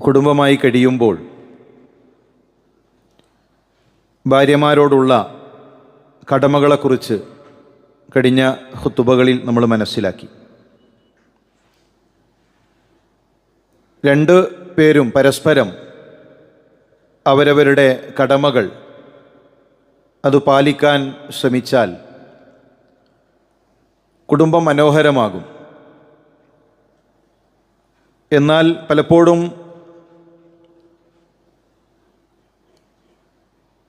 കുടുംബമായി കഴിയുമ്പോൾ ഭാര്യമാരോടുള്ള കടമകളെക്കുറിച്ച് കഴിഞ്ഞ ഹുത്തുബകളിൽ നമ്മൾ മനസ്സിലാക്കി. രണ്ട് പേരും പരസ്പരം അവരവരുടെ കടമകൾ അത് പാലിക്കാൻ ശ്രമിച്ചാൽ കുടുംബം മനോഹരമാകും. എന്നാൽ പലപ്പോഴും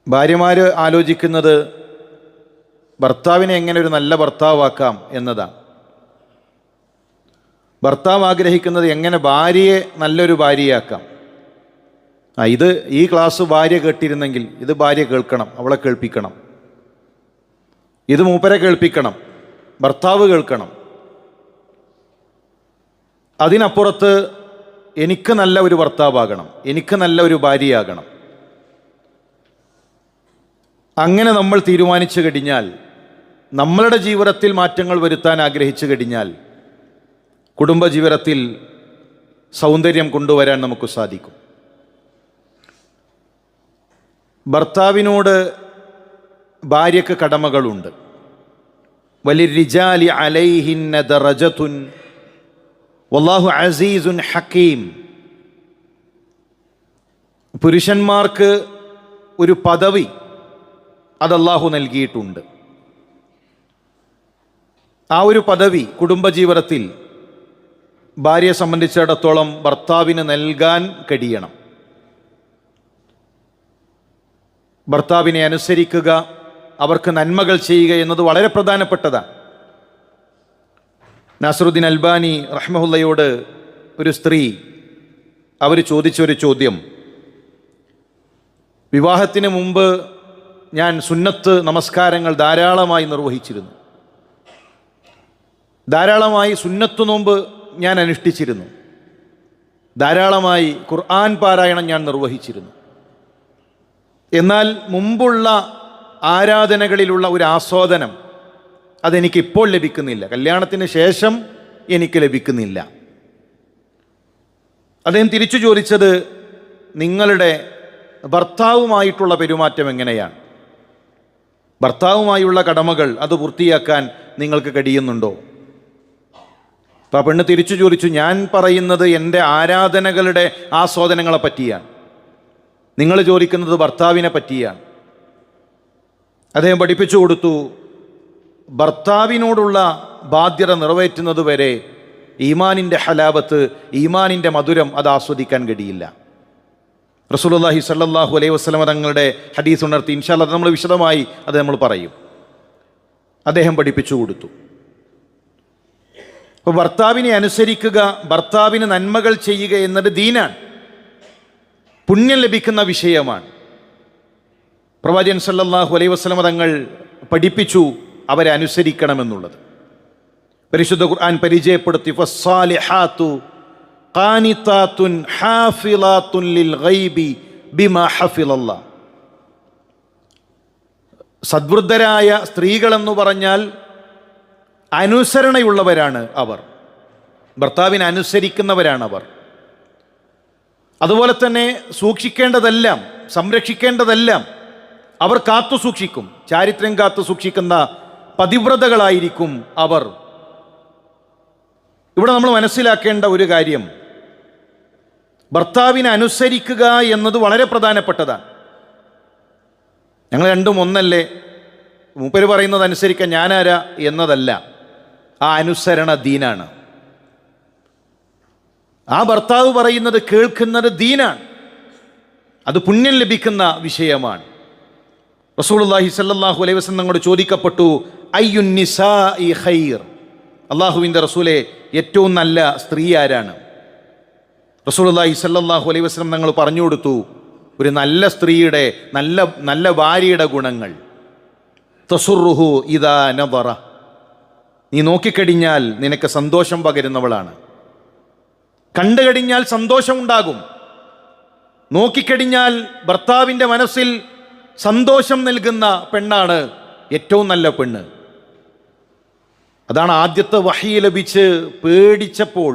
ഭാര്യമാർ ആലോചിക്കുന്നത് ഭർത്താവിനെ എങ്ങനെ ഒരു നല്ല ഭർത്താവാക്കാം എന്നതാണ് ഭർത്താവ് ആഗ്രഹിക്കുന്നത് എങ്ങനെ ഭാര്യയെ നല്ലൊരു ഭാര്യയാക്കാം. ആ ഇത് ഈ ക്ലാസ് ഭാര്യ കേട്ടിരുന്നെങ്കിൽ ഇത് ഭാര്യ കേൾക്കണം അവളെ കേൾപ്പിക്കണം. ഇത് മൂപ്പരെ കേൾപ്പിക്കണം ഭർത്താവ് കേൾക്കണം. അതിനപ്പുറത്ത് എനിക്ക് നല്ല ഒരു ഭർത്താവാകണം എനിക്ക് നല്ല ഒരു ഭാര്യയാകണം. അങ്ങനെ നമ്മൾ തീരുമാനിച്ചു കഴിഞ്ഞാൽ നമ്മളുടെ ജീവിതത്തിൽ മാറ്റങ്ങൾ വരുത്താൻ ആഗ്രഹിച്ചു കഴിഞ്ഞാൽ കുടുംബജീവിതത്തിൽ സൗന്ദര്യം കൊണ്ടുവരാൻ നമുക്ക് സാധിക്കും. ഭർത്താവിനോട് ഭാര്യക്ക് കടമകളുണ്ട്. വലിരിജാലി അലൈഹിന്ന ദറജത്തുൻ വല്ലാഹു അസീസുൻ ഹക്കീം. പുരുഷന്മാർക്ക് ഒരു പദവി അത് അള്ളാഹു നൽകിയിട്ടുണ്ട്. ആ ഒരു പദവി കുടുംബജീവിതത്തിൽ ഭാര്യയെ സംബന്ധിച്ചിടത്തോളം ഭർത്താവിന് നൽകാൻ കഴിയണം. ഭർത്താവിനെ അനുസരിക്കുക അവർക്ക് നന്മകൾ ചെയ്യുക എന്നത് വളരെ പ്രധാനപ്പെട്ടതാണ്. നാസറുദ്ദീൻ അൽബാനി റഹ്മഹുല്ലയോട് ഒരു സ്ത്രീ അവർ ചോദിച്ചൊരു ചോദ്യം. വിവാഹത്തിന് മുമ്പ് ഞാൻ സുന്നത്ത് നമസ്കാരങ്ങൾ ധാരാളമായി നിർവഹിച്ചിരുന്നു. ധാരാളമായി സുന്നത്ത് നോമ്പ് ഞാൻ അനുഷ്ഠിച്ചിരുന്നു. ധാരാളമായി ഖുർആൻ പാരായണം ഞാൻ നിർവഹിച്ചിരുന്നു. എന്നാൽ മുമ്പുള്ള ആരാധനകളിലുള്ള ഒരു ആസ്വാദനം അതെനിക്കിപ്പോൾ ലഭിക്കുന്നില്ല. കല്യാണത്തിന് ശേഷം എനിക്ക് ലഭിക്കുന്നില്ല. അദ്ദേഹം തിരിച്ചു ചോദിച്ചത് നിങ്ങളുടെ ഭർത്താവുമായിട്ടുള്ള പെരുമാറ്റം എങ്ങനെയാണ്? ഭർത്താവുമായുള്ള കടമകൾ അത് പൂർത്തിയാക്കാൻ നിങ്ങൾക്ക് കഴിയുന്നുണ്ടോ? അപ്പം ആ പെണ്ണ് തിരിച്ചു ചോദിച്ചു ഞാൻ പറയുന്നത് എന്റെ ആരാധനകളുടെ ആസ്വാദനങ്ങളെ പറ്റിയാണ്. നിങ്ങൾ ചോദിക്കുന്നത് ഭർത്താവിനെ പറ്റിയാണ്. അദ്ദേഹം പഠിപ്പിച്ചു കൊടുത്തു ഭർത്താവിനോടുള്ള ബാധ്യത നിറവേറ്റുന്നത് വരെ ഈമാനിന്റെ ഹലാപത്ത് ഈമാനിന്റെ മധുരം അത് ആസ്വദിക്കാൻ കഴിയില്ല. റസൂലുള്ളാഹി സല്ലാഹു അലൈഹി വസ്ലമ തങ്ങളുടെ ഹദീസ് ഉണർത്തി ഇൻഷാല്ല നമ്മൾ വിശദമായി അത് നമ്മൾ പറയും. അദ്ദേഹം പഠിപ്പിച്ചു കൊടുത്തു. അപ്പോൾ ഭർത്താവിനെ അനുസരിക്കുക ഭർത്താവിന് നന്മകൾ ചെയ്യുക എന്നത് ദീനാണ്. പുണ്യം ലഭിക്കുന്ന വിഷയമാണ്. പ്രവാചകൻ സല്ലാഹു അലൈഹി വസ്ലമ തങ്ങൾ പഠിപ്പിച്ചു അവരെ അനുസരിക്കണമെന്നുള്ളത്. പരിശുദ്ധ ഖുർആൻ പരിചയപ്പെടുത്തി ഫസ്സാലിഹാത്തു ലിൽ ഗൈബി ബിമാ ഹഫിലല്ല. സദ്വൃദ്ധരായ സ്ത്രീകളെന്ന് പറഞ്ഞാൽ അനുസരണയുള്ളവരാണ് അവർ. ഭർത്താവിനെ അനുസരിക്കുന്നവരാണ് അവർ അതുപോലെ തന്നെ സൂക്ഷിക്കേണ്ടതെല്ലാം സംരക്ഷിക്കേണ്ടതെല്ലാം അവർ കാത്തു സൂക്ഷിക്കും. ചാരിത്രം കാത്തു സൂക്ഷിക്കുന്ന പതിവ്രതകളായിരിക്കും അവർ. ഇവിടെ നമ്മൾ മനസ്സിലാക്കേണ്ട ഒരു കാര്യം ഭർത്താവിനെ അനുസരിക്കുക എന്നത് വളരെ പ്രധാനപ്പെട്ടതാണ്. ഞങ്ങൾ രണ്ടും ഒന്നല്ലേ? മൂപ്പര് പറയുന്നത് അനുസരിക്കാൻ ഞാനാരാ എന്നതല്ല. ആ അനുസരണ ദീനാണ്. ആ ഭർത്താവ് പറയുന്നത് കേൾക്കുന്നത് ദീനാണ്. അത് പുണ്യം ലഭിക്കുന്ന വിഷയമാണ്. റസൂലുള്ളാഹി സല്ലാഹു അലൈഹി വസല്ലം ഞങ്ങളോട് ചോദിക്കപ്പെട്ടു അയ്യുനിസ ഇ ഖൈർ? അള്ളാഹുവിന്റെ റസൂലെ ഏറ്റവും നല്ല സ്ത്രീ ആരാണ്? റസൂലുള്ളാഹി സല്ലാഹു അലൈ വസ്ലം ഞങ്ങൾ പറഞ്ഞു കൊടുത്തു ഒരു നല്ല സ്ത്രീയുടെ നല്ല നല്ല ഭാര്യയുടെ ഗുണങ്ങൾ. തസുറുഹു ഇതാ നബറ നീ നോക്കിക്കഴിഞ്ഞാൽ നിനക്ക് സന്തോഷം പകരുന്നവളാണ്. കണ്ടു കഴിഞ്ഞാൽ സന്തോഷമുണ്ടാകും നോക്കിക്കഴിഞ്ഞാൽ ഭർത്താവിന്റെ മനസ്സിൽ സന്തോഷം നൽകുന്ന പെണ്ണാണ് ഏറ്റവും നല്ല പെണ്ണ്. അതാണ് ആദ്യത്തെ വഹി ലഭിച്ച് പേടിച്ചപ്പോൾ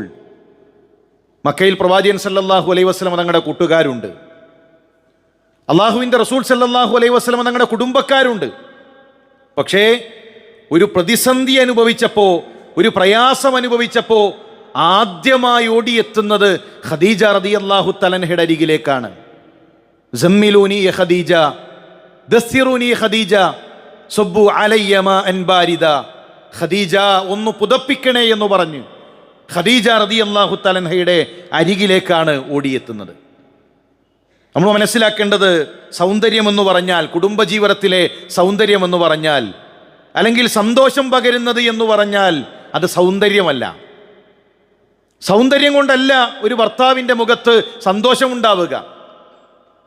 മക്കയിൽ പ്രവാചകൻ സല്ലാഹു അലൈഹി വസ്ലം തങ്ങളുടെ കൂട്ടുകാരുണ്ട്. അള്ളാഹുവിന്റെ റസൂൽ സല്ലാഹു അലൈഹി വസ്ലം തങ്ങളുടെ കുടുംബക്കാരുണ്ട്. പക്ഷേ ഒരു പ്രതിസന്ധി അനുഭവിച്ചപ്പോൾ ഒരു പ്രയാസം അനുഭവിച്ചപ്പോൾ ആദ്യമായി ഓടിയെത്തുന്നത് ഖദീജ റതി അള്ളാഹു തലൻഹയുടെ അരികിലേക്കാണ് ജമ്മിലൂനി ഖദീജ ദസ്യറൂനി ഖദീജ സുബ്ബു അലയ്യമ അൻബാരിദ ഖദീജ ഒന്ന് പുതപ്പിക്കണേ എന്ന് പറഞ്ഞു. ഖദീജ റതി അള്ളാഹു തലൻഹയുടെ അരികിലേക്കാണ് ഓടിയെത്തുന്നത്. നമ്മൾ മനസ്സിലാക്കേണ്ടത് സൗന്ദര്യമെന്ന് പറഞ്ഞാൽ കുടുംബജീവിതത്തിലെ സൗന്ദര്യമെന്ന് പറഞ്ഞാൽ അല്ലെങ്കിൽ സന്തോഷം പകരുന്നത് എന്ന് പറഞ്ഞാൽ അത് സൗന്ദര്യമല്ല. സൗന്ദര്യം കൊണ്ടല്ല ഒരു ഭർത്താവിന്റെ മുഖത്ത് സന്തോഷമുണ്ടാവുക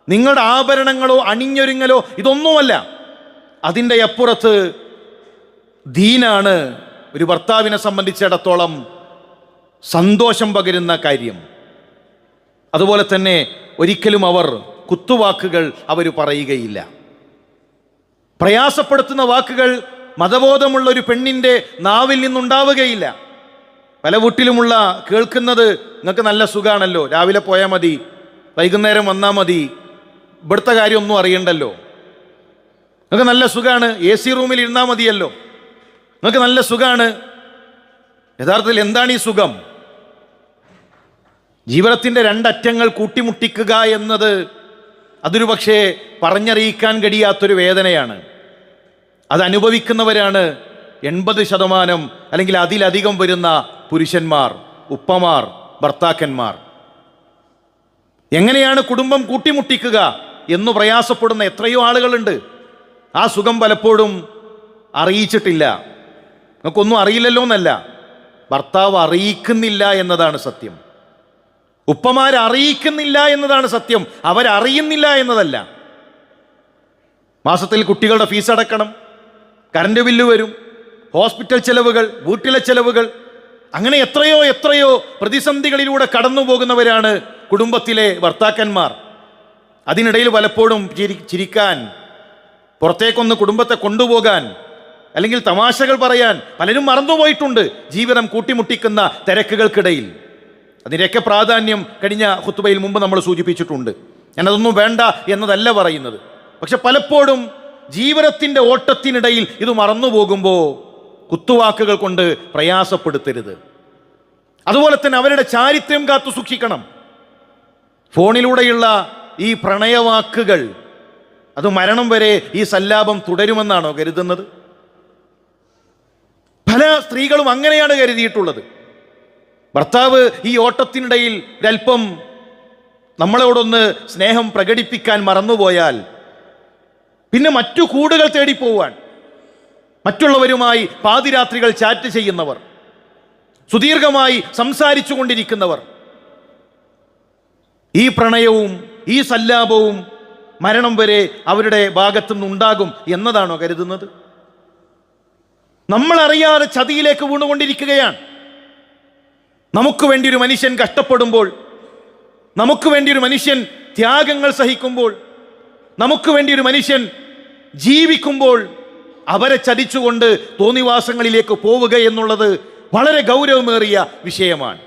നിങ്ങളുടെ ആഭരണങ്ങളോ അണിഞ്ഞൊരുങ്ങലോ ഇതൊന്നുമല്ല. അതിന്റെ അപ്പുറത്ത് ദീനാണ് ഒരു ഭർത്താവിനെ സംബന്ധിച്ചിടത്തോളം സന്തോഷം പകരുന്ന കാര്യം. അതുപോലെ തന്നെ ഒരിക്കലും അവർ കുത്തുവാക്കുകൾ അവർ പറയുകയില്ല. പ്രയാസപ്പെടുത്തുന്ന വാക്കുകൾ മതബോധമുള്ള ഒരു പെണ്ണിന്റെ നാവിൽ നിന്നുണ്ടാവുകയില്ല. പല വീട്ടിലുമുള്ള കേൾക്കുന്നത് നിങ്ങൾക്ക് നല്ല സുഖമാണല്ലോ രാവിലെ പോയാൽ മതി വൈകുന്നേരം വന്നാൽ മതി ഇവിടുത്തെ കാര്യമൊന്നും അറിയണ്ടല്ലോ. നിങ്ങൾക്ക് നല്ല സുഖമാണ് എ സി റൂമിൽ ഇരുന്നാൽ മതിയല്ലോ. നിങ്ങൾക്ക് നല്ല സുഖമാണ് യഥാർത്ഥത്തിൽ എന്താണ് ഈ സുഖം? ജീവിതത്തിന്റെ രണ്ടറ്റങ്ങൾ കൂട്ടിമുട്ടിക്കുക എന്നത് അതൊരു പക്ഷേ പറഞ്ഞറിയിക്കാൻ കഴിയാത്തൊരു വേദനയാണ്. അത് അനുഭവിക്കുന്നവരാണ് എൺപത് ശതമാനം അല്ലെങ്കിൽ അതിലധികം വരുന്ന പുരുഷന്മാർ ഉപ്പമാർ ഭർത്താക്കന്മാർ. എങ്ങനെയാണ് കുടുംബം കൂട്ടിമുട്ടിക്കുക എന്ന് പ്രയാസപ്പെടുന്ന എത്രയോ ആളുകളുണ്ട്. ആ സുഖം പലപ്പോഴും അറിയിച്ചിട്ടില്ല. നിങ്ങൾക്കൊന്നും അറിയില്ലല്ലോ എന്നല്ല ഭർത്താവ് അറിയിക്കുന്നില്ല എന്നതാണ് സത്യം. ഉപ്പമാർ അറിയിക്കുന്നില്ല എന്നതാണ് സത്യം. അവരറിയുന്നില്ല എന്നതല്ല. മാസത്തിൽ കുട്ടികളുടെ ഫീസ് അടക്കണം. കറണ്ട് ബില്ല് വരും. ഹോസ്പിറ്റൽ ചെലവുകൾ വീട്ടിലെ ചെലവുകൾ. അങ്ങനെ എത്രയോ എത്രയോ പ്രതിസന്ധികളിലൂടെ കടന്നു പോകുന്നവരാണ് കുടുംബത്തിലെ ഭർത്താക്കന്മാർ. അതിനിടയിൽ പലപ്പോഴും ചിരി ചിരിക്കാൻ പുറത്തേക്കൊന്ന് കുടുംബത്തെ കൊണ്ടുപോകാൻ അല്ലെങ്കിൽ തമാശകൾ പറയാൻ പലരും മറന്നുപോയിട്ടുണ്ട് ജീവിതം കൂട്ടിമുട്ടിക്കുന്ന തിരക്കുകൾക്കിടയിൽ. അതിന്റെയൊക്കെ പ്രാധാന്യം കഴിഞ്ഞ ഹുത്തുബയിൽ മുമ്പ് നമ്മൾ സൂചിപ്പിച്ചിട്ടുണ്ട്. ഞാനതൊന്നും വേണ്ട എന്നതല്ല പറയുന്നത്. പക്ഷെ പലപ്പോഴും ജീവിതത്തിന്റെ ഓട്ടത്തിനിടയിൽ ഇത് മറന്നു പോകുമ്പോൾ കുത്തുവാക്കുകൾ കൊണ്ട് പ്രയാസപ്പെടുത്തരുത്. അതുപോലെ തന്നെ അവരുടെ ചാരിത്രം കാത്തു സൂക്ഷിക്കണം. ഫോണിലൂടെയുള്ള ഈ പ്രണയവാക്കുകൾ അത് മരണം വരെ ഈ സല്ലാപം തുടരുമെന്നാണോ കരുതുന്നത്? പല സ്ത്രീകളും അങ്ങനെയാണ് കരുതിയിട്ടുള്ളത്. ഭർത്താവ് ഈ ഓട്ടത്തിനിടയിൽ ഒരൽപ്പം നമ്മളോടൊന്ന് സ്നേഹം പ്രകടിപ്പിക്കാൻ മറന്നുപോയാൽ പിന്നെ മറ്റു കൂടുകൾ തേടിപ്പോവാൻ മറ്റുള്ളവരുമായി പാതിരാത്രികൾ ചാറ്റ് ചെയ്യുന്നവർ സുദീർഘമായി സംസാരിച്ചു കൊണ്ടിരിക്കുന്നവർ ഈ പ്രണയവും ഈ സല്ലാപവും മരണം വരെ അവരുടെ ഭാഗത്തുനിന്നുണ്ടാകും എന്നതാണോ കരുതുന്നത്? നമ്മളറിയാതെ ചതിയിലേക്ക് വീണുകൊണ്ടിരിക്കുകയാണ്. നമുക്ക് വേണ്ടി ഒരു മനുഷ്യൻ കഷ്ടപ്പെടുമ്പോൾ നമുക്ക് വേണ്ടി ഒരു മനുഷ്യൻ ത്യാഗങ്ങൾ സഹിക്കുമ്പോൾ നമുക്ക് വേണ്ടി ഒരു മനുഷ്യൻ ജീവിക്കുമ്പോൾ അവരെ ചതിച്ചുകൊണ്ട് തോന്നിവാസങ്ങളിലേക്ക് പോവുക എന്നുള്ളത് വളരെ ഗൗരവമേറിയ വിഷയമാണ്.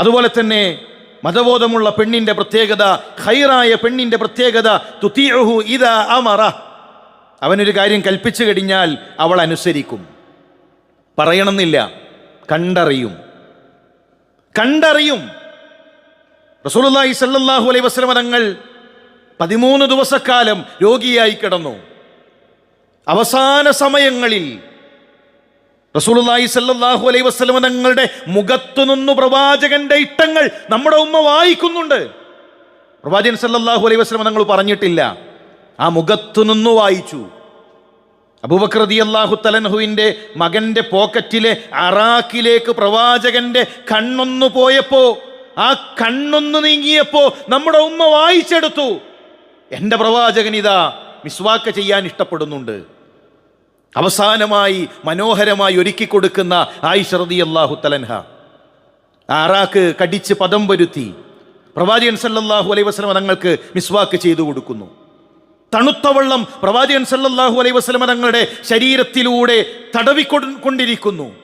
അതുപോലെ തന്നെ മതബോധമുള്ള പെണ്ണിന്റെ പ്രത്യേകത ഖൈറായ പെണ്ണിന്റെ പ്രത്യേകത തുത്തിയഹു ഇത അമറ. അവനൊരു കാര്യം കൽപ്പിച്ചു കഴിഞ്ഞാൽ അവൾ അനുസരിക്കും. പറയണമെന്നില്ല കണ്ടറിയും. കണ്ടറിയും. റസൂലുള്ളാഹി സല്ലല്ലാഹു അലൈഹി വസല്ലമ തങ്ങൾ പതിമൂന്ന് ദിവസക്കാലം രോഗിയായി കിടന്നു. അവസാന സമയങ്ങളിൽ റസൂലുള്ളാഹി സല്ലല്ലാഹു അലൈഹി വസല്ലമ തങ്ങളുടെ മുഖത്തു നിന്നു പ്രവാചകന്റെ ഇട്ടങ്ങൾ നമ്മുടെ ഉമ്മ വായിക്കുന്നുണ്ട്. പ്രവാചകൻ സല്ലല്ലാഹു അലൈഹി വസല്ലമ തങ്ങൾ പറഞ്ഞിട്ടില്ല. ആ മുഖത്തു നിന്നു വായിച്ചു. അബൂബക്രതി അള്ളാഹു തലൻഹുവിന്റെ മകന്റെ പോക്കറ്റിലെ അറാക്കിലേക്ക് പ്രവാചകന്റെ കണ്ണൊന്നു പോയപ്പോൾ ആ കണ്ണൊന്ന് നീങ്ങിയപ്പോൾ നമ്മുടെ ഉമ്മ വായിച്ചെടുത്തു. എന്റെ പ്രവാചകൻ ഇതാ മിസ്വാക്ക് ചെയ്യാൻ ഇഷ്ടപ്പെടുന്നുണ്ട്. അവസാനമായി മനോഹരമായി ഒരുക്കി കൊടുക്കുന്ന ആയിഷറതി അള്ളാഹു തലൻഹ ആ അറാക്ക് കടിച്ച് പദം വരുത്തി. പ്രവാചകൻ സല്ലാഹു അലൈഹി വസല്ലമ തങ്ങൾക്ക് മിസ്വാക്ക് ചെയ്തു കൊടുക്കുന്നു. തണുത്ത വെള്ളം പ്രവാചകൻ സല്ലല്ലാഹു അലൈഹി വസ്ലമ തങ്ങളുടെ ശരീരത്തിലൂടെ തടവിക്കൊണ്ടിരിക്കുന്നു.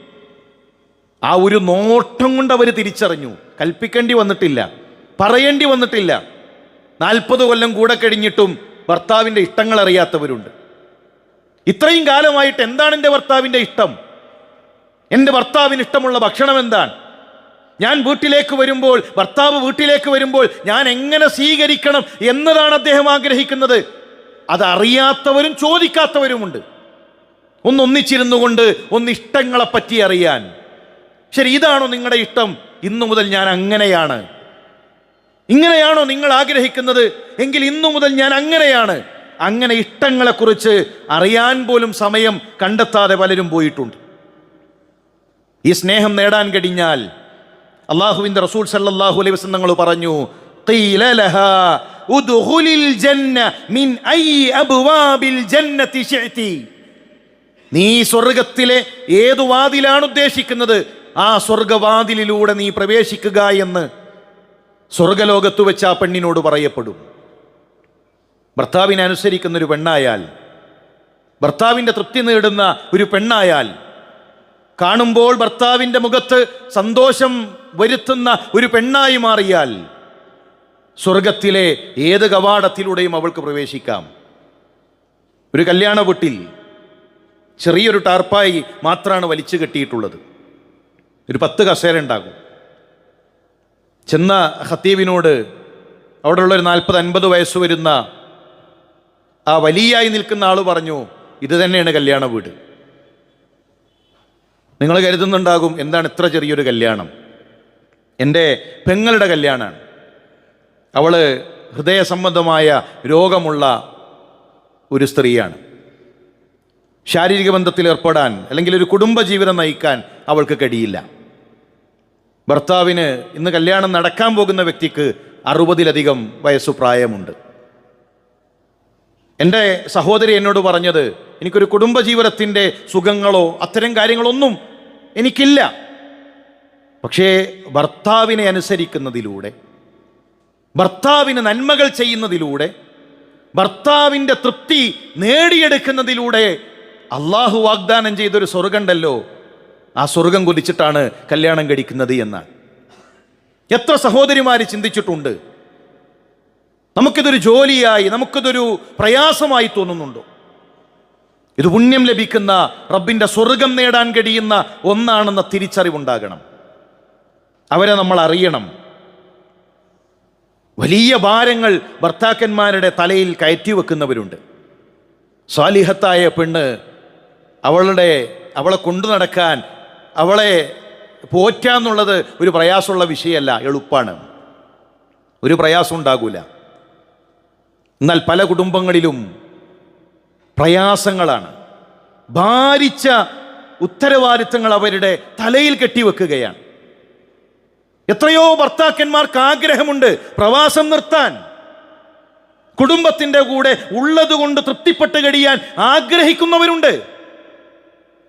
ആ ഒരു നോട്ടം കൊണ്ട് അവർ തിരിച്ചറിഞ്ഞു. കൽപ്പിക്കേണ്ടി വന്നിട്ടില്ല. പറയേണ്ടി വന്നിട്ടില്ല. നാൽപ്പത് കൊല്ലം കൂടെ കഴിഞ്ഞിട്ടും ഭർത്താവിന്റെ ഇഷ്ടങ്ങൾ അറിയാത്തവരുണ്ട്. ഇത്രയും കാലമായിട്ട് എന്താണ് എന്റെ ഭർത്താവിന്റെ ഇഷ്ടം? എന്റെ ഭർത്താവിന് ഇഷ്ടമുള്ള ഭക്ഷണം എന്താണ്? ഞാൻ വീട്ടിലേക്ക് വരുമ്പോൾ ഭർത്താവ് വീട്ടിലേക്ക് വരുമ്പോൾ ഞാൻ എങ്ങനെ സ്വീകരിക്കണം എന്നതാണ് അദ്ദേഹം ആഗ്രഹിക്കുന്നത്? അതറിയാത്തവരും ചോദിക്കാത്തവരുമുണ്ട്. ഒന്നൊന്നിച്ചിരുന്നു കൊണ്ട് ഒന്ന് ഇഷ്ടങ്ങളെ പറ്റി അറിയാൻ. ശരി ഇതാണോ നിങ്ങളുടെ ഇഷ്ടം? ഇന്നു മുതൽ ഞാൻ അങ്ങനെയാണ്. ഇങ്ങനെയാണോ നിങ്ങൾ ആഗ്രഹിക്കുന്നത്? എങ്കിൽ ഇന്നു മുതൽ ഞാൻ അങ്ങനെയാണ്. അങ്ങനെ ഇഷ്ടങ്ങളെക്കുറിച്ച് അറിയാൻ പോലും സമയം കണ്ടെത്താതെ പലരും പോയിട്ടുണ്ട്. ഈ സ്നേഹം നേടാൻ കഴിഞ്ഞാൽ അള്ളാഹുവിന്റെ റസൂൽ സല്ലാഹു അലൈഹി വസല്ലം തങ്ങൾ പറഞ്ഞു നീ സ്വർഗത്തിലെ ഏതു വാതിലാണ് ഉദ്ദേശിക്കുന്നത്? ആ സ്വർഗവാതിലിലൂടെ നീ പ്രവേശിക്കുക എന്ന് സ്വർഗലോകത്ത് വെച്ച് ആ പെണ്ണിനോട് പറയപ്പെടും. ഭർത്താവിനെ അനുസരിക്കുന്ന ഒരു പെണ്ണായാൽ ഭർത്താവിന്റെ തൃപ്തി നേടുന്ന ഒരു പെണ്ണായാൽ കാണുമ്പോൾ ഭർത്താവിന്റെ മുഖത്ത് സന്തോഷം വരുത്തുന്ന ഒരു പെണ്ണായി മാറിയാൽ സ്വർഗത്തിലെ ഏത് കവാടത്തിലൂടെയും അവൾക്ക് പ്രവേശിക്കാം. ഒരു കല്യാണ വീട്ടിൽ ചെറിയൊരു ടാർപ്പായി മാത്രമാണ് വലിച്ചു കെട്ടിയിട്ടുള്ളത്. ഒരു പത്ത് കസേര ഉണ്ടാകും. ചെന്ന ഹത്തീബിനോട് അവിടെയുള്ള ഒരു നാൽപ്പത് അൻപത് വയസ്സ് വരുന്ന ആ വലിയായി നിൽക്കുന്ന ആൾ പറഞ്ഞു ഇത് തന്നെയാണ് കല്യാണ വീട്. നിങ്ങൾ കരുതുന്നുണ്ടാകും എന്താണ് ഇത്ര ചെറിയൊരു കല്യാണം. എന്റെ പെങ്ങളുടെ കല്യാണമാണ്. അവൾ ഹൃദയ സംബന്ധമായ രോഗമുള്ള ഒരു സ്ത്രീയാണ്. ശാരീരിക ബന്ധത്തിൽ ഏർപ്പെടാൻ അല്ലെങ്കിൽ ഒരു കുടുംബജീവിതം നയിക്കാൻ അവൾക്ക് കഴിയില്ല. ഭർത്താവിന് ഇന്ന് കല്യാണം നടക്കാൻ പോകുന്ന വ്യക്തിക്ക് അറുപതിലധികം വയസ്സു പ്രായമുണ്ട്. എന്റെ സഹോദരി എന്നോട് പറഞ്ഞത് എനിക്കൊരു കുടുംബജീവിതത്തിന്റെ സുഖങ്ങളോ അത്തരം കാര്യങ്ങളൊന്നും എനിക്കില്ല. പക്ഷേ ഭർത്താവിനെ അനുസരിക്കുന്നതിലൂടെ ഭർത്താവിന് നന്മകൾ ചെയ്യുന്നതിലൂടെ ഭർത്താവിന്റെ തൃപ്തി നേടിയെടുക്കുന്നതിലൂടെ അള്ളാഹു വാഗ്ദാനം ചെയ്തൊരു സ്വർഗമുണ്ടല്ലോ ആ സ്വർഗം കൊതിച്ചിട്ടാണ് കല്യാണം കഴിക്കുന്നത് എന്നാണ്. എത്ര സഹോദരിമാർ ചിന്തിച്ചിട്ടുണ്ട്. നമുക്കിതൊരു ജോലിയായി നമുക്കിതൊരു പ്രയാസമായി തോന്നുന്നുണ്ടോ? ഇത് പുണ്യം ലഭിക്കുന്ന റബ്ബിന്റെ സ്വർഗം നേടാൻ കഴിയുന്ന ഒന്നാണെന്ന തിരിച്ചറിവുണ്ടാകണം. അവരെ നമ്മൾ അറിയണം. വലിയ ഭാരങ്ങൾ ഭർത്താക്കന്മാരുടെ തലയിൽ കയറ്റി വെക്കുന്നവരുണ്ട് സ്വാലിഹത്തായ പെണ്ണ് അവളുടെ അവളെ കൊണ്ടു നടക്കാൻ അവളെ പോറ്റാന്നുള്ളത് ഒരു പ്രയാസമുള്ള വിഷയമല്ല എളുപ്പമാണ് ഒരു പ്രയാസം ഉണ്ടാകൂല. എന്നാൽ പല കുടുംബങ്ങളിലും പ്രയാസങ്ങളാണ്. ഭാരിച്ച ഉത്തരവാദിത്തങ്ങൾ അവരുടെ തലയിൽ കെട്ടിവെക്കുകയാണ്. എത്രയോ ഭർത്താക്കന്മാർക്ക് ആഗ്രഹമുണ്ട് പ്രവാസം നിർത്താൻ. കുടുംബത്തിന്റെ കൂടെ ഉള്ളതുകൊണ്ട് തൃപ്തിപ്പെട്ട് കഴിയാൻ ആഗ്രഹിക്കുന്നവരുണ്ട്.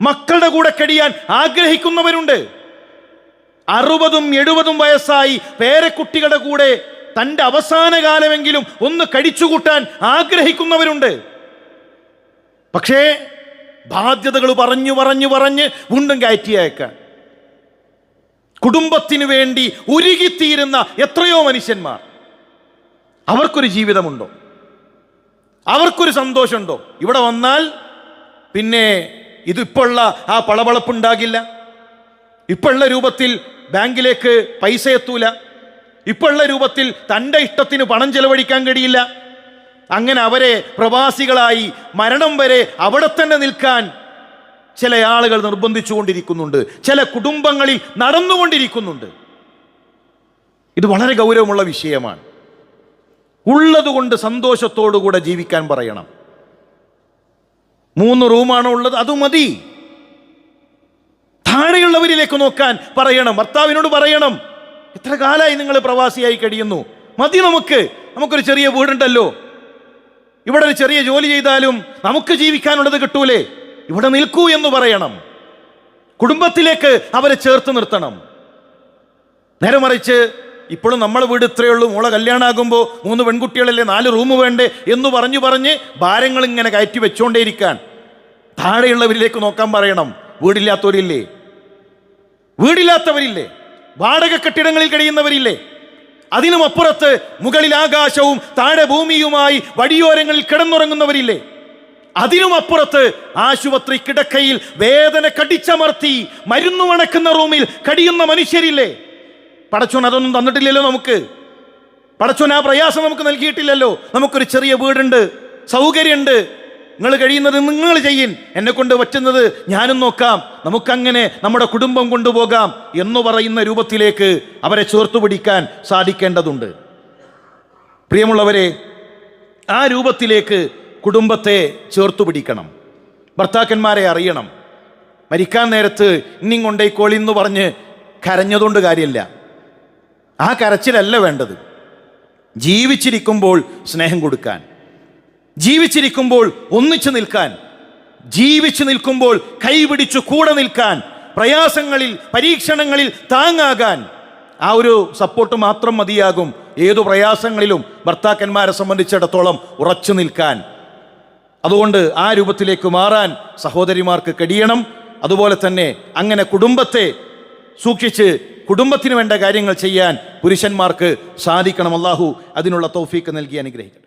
മക്കളുടെ കൂടെ കഴിയാൻ ആഗ്രഹിക്കുന്നവരുണ്ട്. അറുപതും എഴുപതും വയസ്സായി പേരക്കുട്ടികളുടെ കൂടെ തന്റെ അവസാന കാലമെങ്കിലും ഒന്ന് കഴിച്ചുകൂട്ടാൻ ആഗ്രഹിക്കുന്നവരുണ്ട്. പക്ഷേ ബാധ്യതകൾ പറഞ്ഞു പറഞ്ഞു പറഞ്ഞ് വീണ്ടും കയറ്റിയേക്കാൻ കുടുംബത്തിന് വേണ്ടി ഉരുകിത്തീരുന്ന എത്രയോ മനുഷ്യന്മാർ. അവർക്കൊരു ജീവിതമുണ്ടോ? അവർക്കൊരു സന്തോഷമുണ്ടോ? ഇവിടെ വന്നാൽ പിന്നെ ഇതിപ്പോഴുള്ള ആ പളപളപ്പുണ്ടാകില്ല. ഇപ്പോഴുള്ള രൂപത്തിൽ ബാങ്കിലേക്ക് പൈസ എത്തൂല. ഇപ്പോഴുള്ള രൂപത്തിൽ തന്റെ ഇഷ്ടത്തിന് പണം ചെലവഴിക്കാൻ കഴിയില്ല. അങ്ങനെ അവരെ പ്രവാസികളായി മരണം വരെ അവിടെ തന്നെ നിൽക്കാൻ ചില ആളുകൾ നിർബന്ധിച്ചുകൊണ്ടിരിക്കുന്നുണ്ട്. ചില കുടുംബങ്ങളിൽ നടന്നുകൊണ്ടിരിക്കുന്നുണ്ട്. ഇത് വളരെ ഗൗരവമുള്ള വിഷയമാണ്. ഉള്ളതുകൊണ്ട് സന്തോഷത്തോടുകൂടെ ജീവിക്കാൻ പറയണം. മൂന്ന് റൂമാണ് ഉള്ളത് അത് മതി. താഴെയുള്ളവരിലേക്ക് നോക്കാൻ പറയണം ഭർത്താവിനോട് പറയണം. എത്ര കാലമായി നിങ്ങൾ പ്രവാസിയായി കഴിയുന്നു? മതി നമുക്ക്. നമുക്കൊരു ചെറിയ വീടുണ്ടല്ലോ. ഇവിടെ ഒരു ചെറിയ ജോലി ചെയ്താലും നമുക്ക് ജീവിക്കാനുള്ളത് കിട്ടൂലേ? ഇവിടെ നിൽക്കൂ എന്ന് പറയണം. കുടുംബത്തിലേക്ക് അവരെ ചേർത്ത് നിർത്തണം. നേരെ മറിച്ച് ഇപ്പോഴും നമ്മളെ വീട് ഇത്രയേ ഉള്ളൂ മോളെ കല്യാണമാകുമ്പോൾ മൂന്ന് പെൺകുട്ടികളല്ലേ നാല് റൂം വേണ്ടേ എന്ന് പറഞ്ഞു പറഞ്ഞ് ഭാരങ്ങൾ ഇങ്ങനെ കയറ്റി വെച്ചുകൊണ്ടേയിരിക്കാൻ താഴെയുള്ളവരിലേക്ക് നോക്കാൻ പറയണം വീടില്ലാത്തവരില്ലേ? വീടില്ലാത്തവരില്ലേ? വാടക കെട്ടിടങ്ങളിൽ കഴിയുന്നവരില്ലേ? അതിനും അപ്പുറത്ത് മുകളിൽ ആകാശവും താഴെ ഭൂമിയുമായി വഴിയോരങ്ങളിൽ കിടന്നുറങ്ങുന്നവരില്ലേ? അതിനും അപ്പുറത്ത് ആശുപത്രി കിടക്കയിൽ വേദന കടിച്ചമർത്തി മരുന്നു വണക്കുന്ന റൂമിൽ കടിയുന്ന മനുഷ്യരില്ലേ? പടച്ചോൻ അതൊന്നും തന്നിട്ടില്ലല്ലോ നമുക്ക്. പടച്ചോൻ ആ പ്രയാസം നമുക്ക് നൽകിയിട്ടില്ലല്ലോ. നമുക്കൊരു ചെറിയ വീടുണ്ട് സൗകര്യമുണ്ട്. നിങ്ങൾ കഴിയുന്നത് നിങ്ങൾ ചെയ്യിൻ എന്നെ കൊണ്ട് പറ്റുന്നത് ഞാനും നോക്കാം. നമുക്കങ്ങനെ നമ്മുടെ കുടുംബം കൊണ്ടുപോകാം എന്ന് പറയുന്ന രൂപത്തിലേക്ക് അവരെ ചേർത്തു പിടിക്കാൻ സാധിക്കേണ്ടതുണ്ട്. പ്രിയമുള്ളവരെ ആ രൂപത്തിലേക്ക് കുടുംബത്തെ ചേർത്തു പിടിക്കണം. ഭർത്താക്കന്മാരെ അറിയണം. മരിക്കാൻ നേരത്ത് ഇന്നിം കൊണ്ടേക്കോളി എന്ന് പറഞ്ഞ് കരഞ്ഞതുകൊണ്ട് കാര്യമില്ല. ആ കരച്ചിലല്ല വേണ്ടത്. ജീവിച്ചിരിക്കുമ്പോൾ സ്നേഹം കൊടുക്കാൻ. ജീവിച്ചിരിക്കുമ്പോൾ ഒന്നിച്ചു നിൽക്കാൻ. ജീവിച്ചു നിൽക്കുമ്പോൾ കൈപിടിച്ചു കൂടെ നിൽക്കാൻ. പ്രയാസങ്ങളിൽ പരീക്ഷണങ്ങളിൽ താങ്ങാകാൻ. ആ ഒരു സപ്പോർട്ട് മാത്രം മതിയാകും. ഏതു പ്രയാസങ്ങളിലും ഭർത്താക്കന്മാരെ സംബന്ധിച്ചിടത്തോളം ഉറച്ചു നിൽക്കാൻ. അതുകൊണ്ട് ആ രൂപത്തിലേക്ക് മാറാൻ സഹോദരിമാർക്ക് കഴിയണം. അതുപോലെ തന്നെ അങ്ങനെ കുടുംബത്തെ സൂക്ഷിച്ച് കുടുംബത്തിന് വേണ്ട കാര്യങ്ങൾ ചെയ്യാൻ പുരുഷന്മാർക്ക് സാധിക്കണം. അള്ളാഹു അതിനുള്ള തൗഫീക്ക് നൽകി അനുഗ്രഹിക്കണം